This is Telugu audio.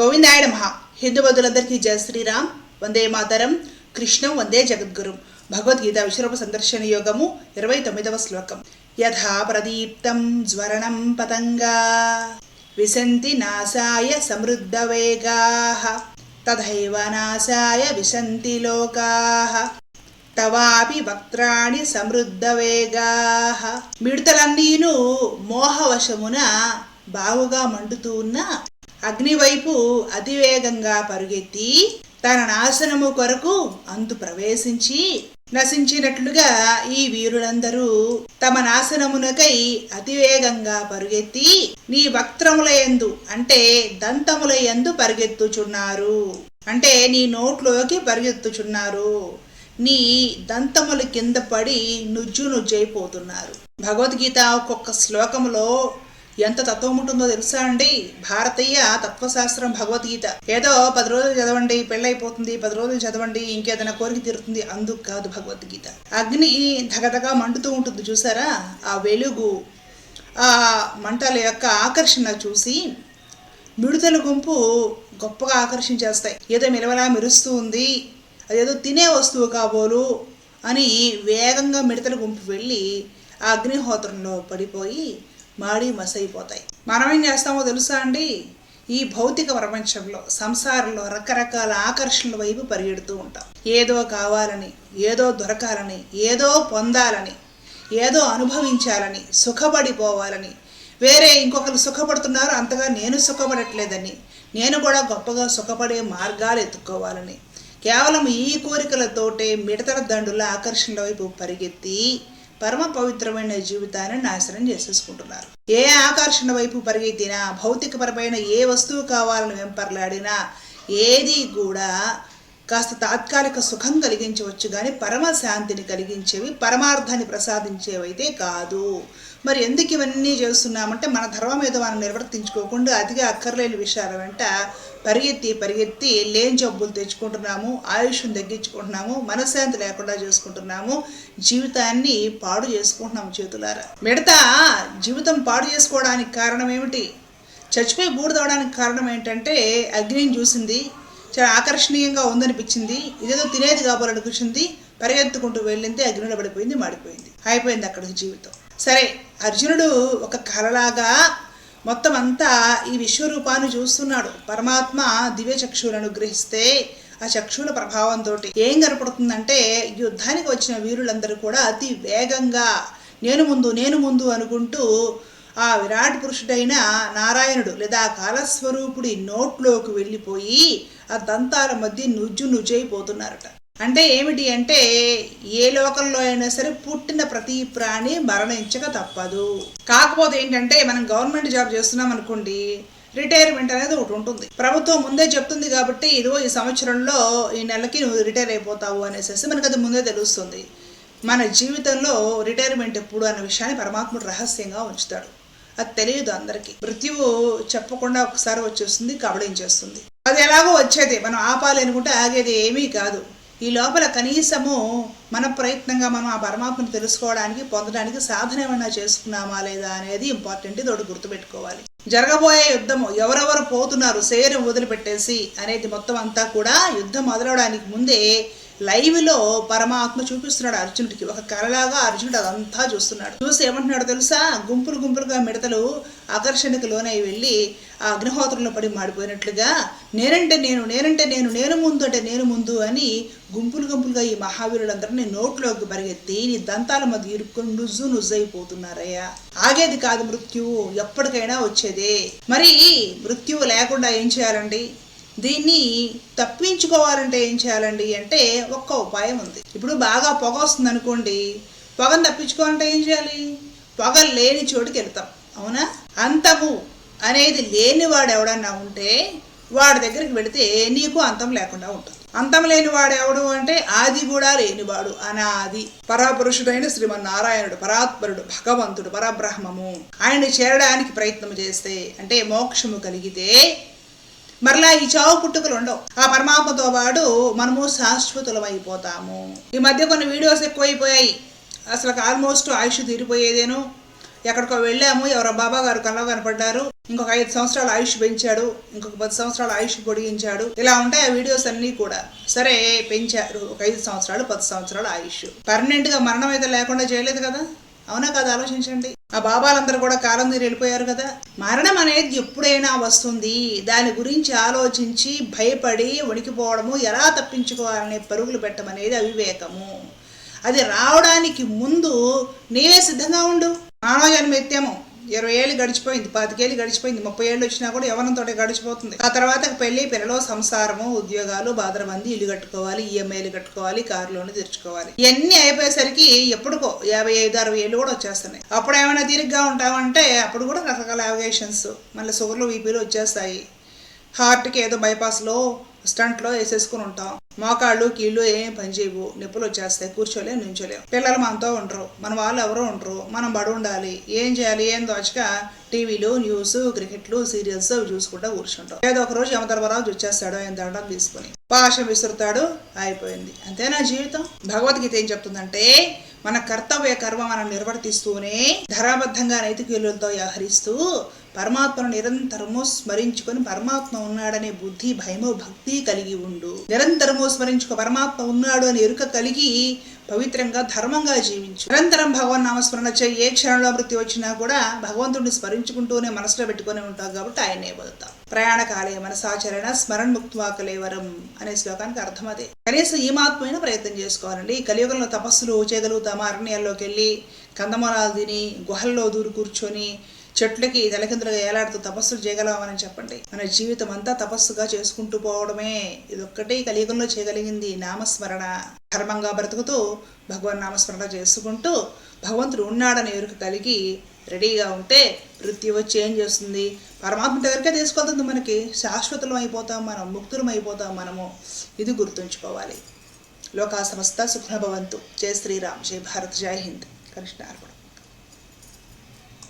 గోవిందాయ మహా హిందూ బంధువులందరికీ జయ శ్రీరామ్. వందే మాతరం. కృష్ణం వందే జగద్గురు. భగవద్గీత విశ్వరూప సందర్శన యోగము ఇరవై తొమ్మిదవ శ్లోకం. యథా ప్రదీప్తం జ్వరణం పతంగా. విశంతి నాశాయ సమృద్ధ వేగా. తథైవ నాశాయ విశంతి లోకా. తవాపి వక్త్రాణి సమృద్ధ వేగా. మిడతలన్నీను మోహవశమున బావుగా మండుతూ ఉన్న అగ్నివైపు అతివేగంగా పరుగెత్తి తన నాశనము కొరకు అంతు ప్రవేశించి నశించినట్లుగా ఈ వీరులందరూ తమ నాశనమునకై అతివేగంగా పరుగెత్తి నీ వక్త్రముల ఎందు అంటే దంతముల ఎందు పరిగెత్తుచున్నారు. అంటే నీ నోట్లోకి పరిగెత్తుచున్నారు. నీ దంతముల కింద పడి నుజ్జు నుజ్జైపోతున్నారు. భగవద్గీత ఒక్కొక్క శ్లోకములో ఎంత తత్వం ఉంటుందో తెలుసా అండి? భారతీయ తత్వశాస్త్రం భగవద్గీత. ఏదో పది రోజులు చదవండి పెళ్ళైపోతుంది పది రోజులు చదవండి ఇంకేదైనా కోరిక తీరుతుంది అందుకు కాదు భగవద్గీత. అగ్ని ధగధగా మండుతూ ఉంటుంది చూసారా? ఆ వెలుగు ఆ మంటల యొక్క ఆకర్షణ చూసి మిడుతల గుంపు గొప్పగా ఆకర్షించేస్తాయి. ఏదో మిలవలా మెరుస్తూ ఉంది అదేదో తినే వస్తువు కాబోలు అని వేగంగా మిడతల గుంపు వెళ్ళి ఆ అగ్నిహోత్రంలో పడిపోయి మాడి మసైపోతాయి. మనం ఏం చేస్తామో తెలుసా అండి? ఈ భౌతిక ప్రపంచంలో సంసారంలో రకరకాల ఆకర్షణల వైపు పరిగెడుతూ ఉంటాం. ఏదో కావాలని ఏదో దొరకాలని ఏదో పొందాలని ఏదో అనుభవించాలని సుఖపడిపోవాలని వేరే ఇంకొకరు సుఖపడుతున్నారు అంతగా నేను సుఖపడట్లేదని నేను కూడా గొప్పగా సుఖపడే మార్గాలు ఎత్తుక్కోవాలని కేవలం ఈ కోరికలతోటే మిడతల దండుల ఆకర్షణల వైపు పరిగెత్తి పరమ పవిత్రమైన జీవితాన్ని నాశనం చేసేసుకుంటున్నారు. ఏ ఆకర్షణ వైపు పరిగెత్తినా భౌతికపరమైన ఏ వస్తువు కావాలని వెంపర్లాడినా ఏది కూడా కాస్త తాత్కాలిక సుఖం కలిగించవచ్చు కానీ పరమ శాంతిని కలిగించేవి పరమార్థాన్ని ప్రసాదించేవైతే కాదు. మరి ఎందుకు ఇవన్నీ చేస్తున్నామంటే మన ధర్మం ఏదో మనం నిర్వర్తించుకోకుండా అతిగా అక్కర్లేని విషయాల వెంట పరిగెత్తి పరిగెత్తి లేని జబ్బులు తెచ్చుకుంటున్నాము ఆయుష్ను తగ్గించుకుంటున్నాము మనశ్శాంతి లేకుండా చేసుకుంటున్నాము జీవితాన్ని పాడు చేసుకుంటున్నాము చేతులారా. మిడతా జీవితం పాడు చేసుకోవడానికి కారణం ఏమిటి? చచ్చిపోయి బూడిదవడానికి కారణం ఏంటంటే అగ్నిని చూసింది చాలా ఆకర్షణీయంగా ఉందనిపించింది ఇదేదో తినేది కాబోలనిపించింది పరిగెత్తుకుంటూ వెళ్ళింది అగ్నిలో పడిపోయింది మాడిపోయింది. అయిపోయింది అక్కడికి జీవితం. సరే అర్జునుడు ఒక కలలాగా మొత్తం అంతా ఈ విశ్వరూపాన్ని చూస్తున్నాడు. పరమాత్మ దివ్య చక్షువులను గ్రహిస్తే ఆ చక్షువుల ప్రభావంతో ఏం కనపడుతుందంటే యుద్ధానికి వచ్చిన వీరులందరూ కూడా అతి వేగంగా నేను ముందు నేను ముందు అనుకుంటూ ఆ విరాట్ పురుషుడైన నారాయణుడు లేదా కాలస్వరూపుడి నోట్లోకి వెళ్ళిపోయి ఆ దంతాల మధ్య నుజ్జు నుజ్జైపోతున్నారట అంటే ఏమిటి అంటే ఏ లోకంలో అయినా సరే పుట్టిన ప్రతి ప్రాణి మరణించక తప్పదు. కాకపోతే ఏంటంటే మనం గవర్నమెంట్ జాబ్ చేస్తున్నాం అనుకోండి రిటైర్మెంట్ అనేది ఒకటి ఉంటుంది. ప్రభుత్వం ముందే చెప్తుంది కాబట్టి ఇదిగో ఈ సంవత్సరంలో ఈ నెలకి నువ్వు రిటైర్ అయిపోతావు అనేసి మనకు అది ముందే తెలుస్తుంది. మన జీవితంలో రిటైర్మెంట్ ఎప్పుడు అన్న విషయాన్ని పరమాత్ముడు రహస్యంగా ఉంచుతాడు. అది తెలియదు అందరికీ. మృత్యువు చెప్పకుండా ఒకసారి వచ్చేస్తుంది కబళించేస్తుంది. అది ఎలాగో వచ్చేది మనం ఆపాలి అనుకుంటే ఆగేది ఏమీ కాదు. ఈ లోపల కనీసము మన ప్రయత్నంగా మనం ఆ పరమాత్మను తెలుసుకోవడానికి పొందడానికి సాధన ఏమైనా చేసుకున్నామా లేదా అనేది ఇంపార్టెంట్ ఇది ఒకటి గుర్తుపెట్టుకోవాలి. జరగబోయే యుద్ధము ఎవరెవరు పోతున్నారు శరీరం వదిలిపెట్టేసి అనేది మొత్తం అంతా కూడా యుద్ధం మొదలవడానికి ముందే లైవ్లో పరమాత్మ చూపిస్తున్నాడు అర్జునుడికి. ఒక కళలాగా అర్జునుడు అదంతా చూస్తున్నాడు. చూసి ఏమంటున్నాడు తెలుసా? గుంపులు గుంపులుగా మిడతలు ఆకర్షణకు లోనై వెళ్ళి ఆ అగ్నిహోత్రంలో పడి మాడిపోయినట్లుగా నేనంటే నేను నేనంటే నేను నేను ముందు అంటే నేను ముందు అని గుంపులు గుంపులుగా ఈ మహావీరులందరినీ నోట్లోకి పరిగెత్తి నీ దంతాల మధ్య ఇరుక్కుని నుజ్జు నుజ్జైపోతున్నారయ్యా. ఆగేది కాదు మృత్యువు ఎప్పటికైనా వచ్చేదే. మరి మృత్యువు లేకుండా ఏం చేయాలండి? దీన్ని తప్పించుకోవాలంటే ఏం చేయాలండి అంటే ఒక్క ఉపాయం ఉంది. ఇప్పుడు బాగా పొగ వస్తుంది అనుకోండి పొగను తప్పించుకోవాలంటే ఏం చేయాలి? పొగ లేని చోటుకి వెళ్తాం అవునా? అంతము అనేది లేనివాడు ఎవడన్నా ఉంటే వాడి దగ్గరికి వెళితే నీకు అంతం లేకుండా ఉంటుంది. అంతం లేనివాడు ఎవడు అంటే ఆది కూడా లేనివాడు అనాది. పరాపురుషుడైన శ్రీమన్నారాయణుడు పరాత్పరుడు భగవంతుడు పరబ్రహ్మము. ఆయన్ని చేరడానికి ప్రయత్నం చేస్తే అంటే మోక్షము కలిగితే మరలా ఈ చావు పుట్టుకలు ఉండవు. ఆ పరమాత్మతో పాటు మనము శాశ్వతులం అయిపోతాము ఈ మధ్య కొన్ని వీడియోస్ ఎక్కువైపోయాయి. అసలు ఆల్మోస్ట్ ఆయుష్ తీరిపోయేదేను. ఎక్కడికో వెళ్ళాము ఎవరో బాబా గారు కళ్ళ కనపడ్డారు. ఇంకొక ఐదు సంవత్సరాల ఆయుష్ పెంచాడు ఇంకొక పది సంవత్సరాల ఆయుష్ పొడిగించాడు. ఇలా ఉంటాయి ఆ వీడియోస్ అన్నీ కూడా. సరే పెంచారు ఒక ఐదు సంవత్సరాలు పది సంవత్సరాల ఆయుష్. పర్మనెంట్గా మరణం అయితే లేకుండా చేయలేదు కదా? అవునా కదా? ఆలోచించండి. ఆ బాబాలందరూ కూడా కాలం తీరు వెళ్ళిపోయారు కదా? మరణం అనేది ఎప్పుడైనా వస్తుంది. దాని గురించి ఆలోచించి భయపడి వణికిపోవడము ఎలా తప్పించుకోవాలనే పరుగులు పెట్టమనేది అవివేకము. అది రావడానికి ముందు నీవే సిద్ధంగా ఉండు. మానవ జన్మ ఎత్తాము. ఇరవై ఏళ్ళు గడిచిపోయింది పాతికేళ్ళు గడిచిపోయింది ముప్పై ఏళ్ళు వచ్చినా కూడా యవనంతో గడిచిపోతుంది. ఆ తర్వాత పెళ్ళి పిల్లలు సంసారము ఉద్యోగాలు బాదరబంది ఇల్లు కట్టుకోవాలి ఈఎంఐలు కట్టుకోవాలి కారు లోన్ తెచ్చుకోవాలి ఇవన్నీ అయిపోయేసరికి ఎప్పుడుకో యాభై ఐదు అరవై ఏళ్ళు కూడా వచ్చేస్తున్నాయి. అప్పుడు ఏమైనా తీరిగ్గా ఉంటామంటే అప్పుడు కూడా రకరకాల అవగేషన్స్ మళ్ళీ షుగర్లు వీపీలు వచ్చేస్తాయి. హార్ట్కి ఏదో బైపాస్లో స్టంట్లో వేసేసుకుని ఉంటాం. మోకాళ్ళు కీళ్ళు ఏం పని చేయవు నొప్పులు వచ్చేస్తాయి. కూర్చోలేం నుంచోలేం. పిల్లలు మనతో ఉండరు. మన వాళ్ళు ఎవరో ఉండరు. మనం బడి ఉండాలి. ఏం చేయాలి ఏం దోచక టీవీలు న్యూస్ క్రికెట్లు సీరియల్స్ అవి చూసుకుంటా కూర్చుంటాం. ఏదో ఒక రోజు యమధర్మరాజు వచ్చేస్తాడు ఆయన దండం తీసుకుని. పాశం విసురుతాడు అయిపోయింది. అంతేనా జీవితం? భగవద్గీత ఏం చెప్తుందంటే మన కర్తవ్య కర్మ మనం నిర్వర్తిస్తూనే ధరాబద్ధంగా నైతిక విలువలతో వ్యవహరిస్తూ పరమాత్మను నిరంతరము స్మరించుకొని పరమాత్మ ఉన్నాడనే బుద్ధి భయము భక్తి కలిగి ఉండు. నిరంతరము స్మరించుకో పరమాత్మ ఉన్నాడు అని ఎరుక కలిగి పవిత్రంగా ధర్మంగా జీవించు. నిరంతరం భగవన్ నామస్మరణ చేయి. ఏ క్షణంలో మృతి వచ్చినా కూడా భగవంతుడిని స్మరించుకుంటూనే మనసులో పెట్టుకొని ఉంటాం కాబట్టి ఆయనే బతుకుతాం ప్రయాణ కాలే మనసాచరణ స్మరణ ముక్త్వాకలేవరం అనే శ్లోకానికి అర్థం అదే. కనీసం ఈ మాత్రమైన ప్రయత్నం చేసుకోవాలండి. ఈ కలియుగంలో తపస్సులు చేయగలుగుతామా? అరణ్యాల్లోకి వెళ్ళి కందమూలాలు తిని గుహల్లో దూరు కూర్చొని చెట్లకి తలకిందులుగా ఏలాడుతూ తపస్సులు చేయగలమని చెప్పండి. మన జీవితం అంతా తపస్సుగా చేసుకుంటూ పోవడమే. ఇదొక్కటే ఈ కలియుగంలో చేయగలిగింది నామస్మరణ. ధర్మంగా బ్రతుకుతూ భగవాన్ నామస్మరణ చేసుకుంటూ భగవంతుడు ఉన్నాడని ఎరుక కలిగి రెడీగా ఉంటే వృత్తి వచ్చి ఏం చేస్తుంది? పరమాత్మ దగ్గరికే తీసుకెళ్తుంది మనకి. శాశ్వతలం అయిపోతాం మనం ముక్తులం అయిపోతాం మనము. ఇది గుర్తుంచుకోవాలి. లోకా సమస్త సుఖభవంతు జై శ్రీరామ్. జై భారత్. జై హింద్. కృష్ణ